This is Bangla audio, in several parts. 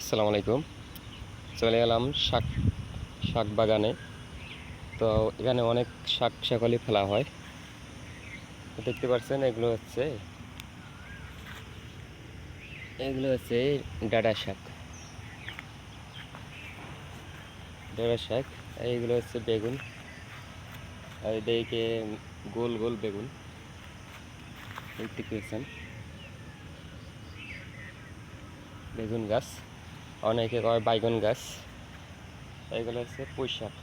আসসালামু আলাইকুম। চলে এলাম শাক শাক বাগানে। তো এখানে অনেক শাক শাকলি ফেলা হয়। দেখতে পাচ্ছেন, এগুলো হচ্ছে এগুলো হচ্ছে ডাটা শাক। ডাটা শাক, এইগুলো হচ্ছে বেগুন। আর এদিকে গোল গোল বেগুন। দেখতে পেয়েছেন। বেগুন গাছ। অনেকে কয় বাইগন গাছ। এগুলো হচ্ছে পুঁই শাক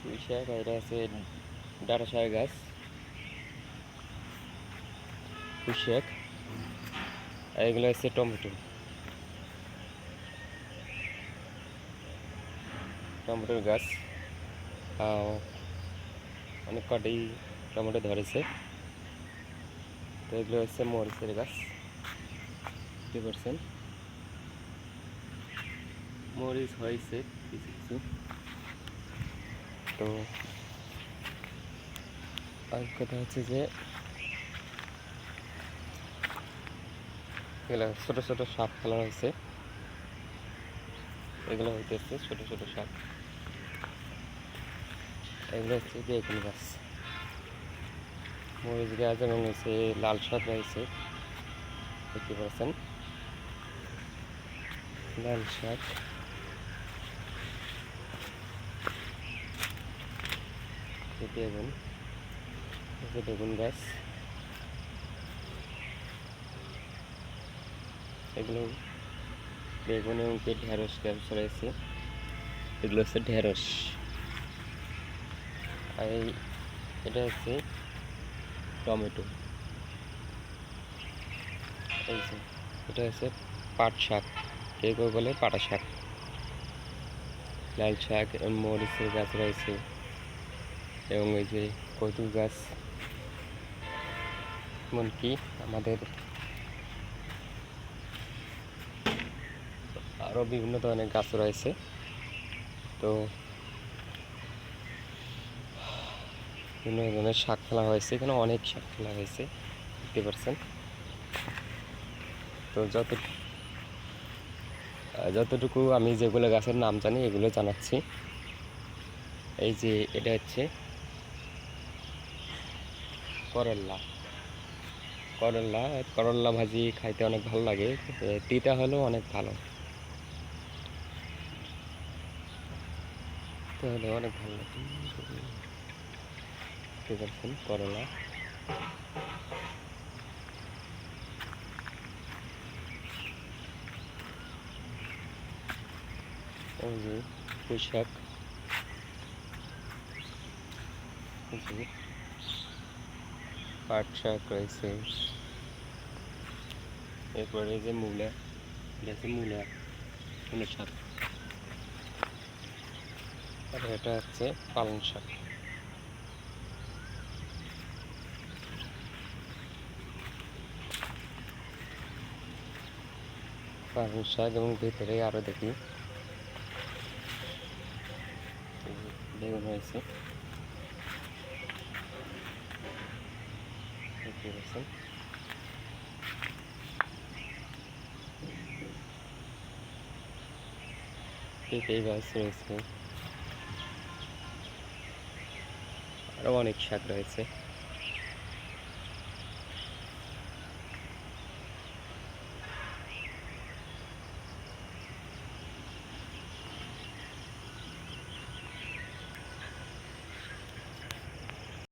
পুঁই শাক এটা হচ্ছে ডাটা গাছ। পুঁই শাক এগুলো হচ্ছে টমেটো। টমেটোর গাছ। অনেক কটাই টমেটো ধরেছে। তো এগুলো হচ্ছে মরিচের গাছ। দেখতে পারছেন মরিচ হয়েছে, কিছু কিছু। তো আর কথা হচ্ছে যে, এগুলো ছোটো ছোটো সাপ ফেলা হয়েছে। এগুলো হইতেছে ছোটো ছোটো শাক এগুলো হচ্ছে বেগুন গাছ। মরিচ গাছ এবং হচ্ছে লাল শাক রয়েছে। দেখতে পাচ্ছেন? লাল শাক। বেগুন বেগুন গাছ এগুলো বেগুন এবং কি ঢেঁড়স গাছ রয়েছে এগুলো হচ্ছে ঢেঁড়স। আর এটা হচ্ছে টমেটো। এই যে, এটা হচ্ছে পাট শাক। কেউ কেউ বলে পাটা শাক। লাল শাক, মরিচের গাছ রয়েছে। এবং এই যে কচু গাছ, এমনকি আমাদের আরও বিভিন্ন ধরনের গাছ রয়েছে। তো বিভিন্ন ধরনের শাক ফেলা হয়েছে, এখানে অনেক শাক ফেলা হয়েছে, দেখতে পাচ্ছেন। তো যত যতটুকু আমি যেগুলো গাছের নাম জানি, এগুলো জানাচ্ছি। এই যে এটা হচ্ছে করল্লা করল্লা করল্লা ভাজি খাইতে অনেক ভালো লাগে তিতা হলেও অনেক ভালো। তাহলে অনেক ভালো লাগে। করলা পুঁই শাক পাট শাক রয়েছে। এরপরে যে মূলা হচ্ছে মূলা মূলা শাক আর এটা হচ্ছে পালং শাক। পালং শাক এবং ভেতরে আরও দেখি। বেগুন হয়েছে। পাচ্ছেন গাছ রয়েছে আরও অনেক শাক রয়েছে।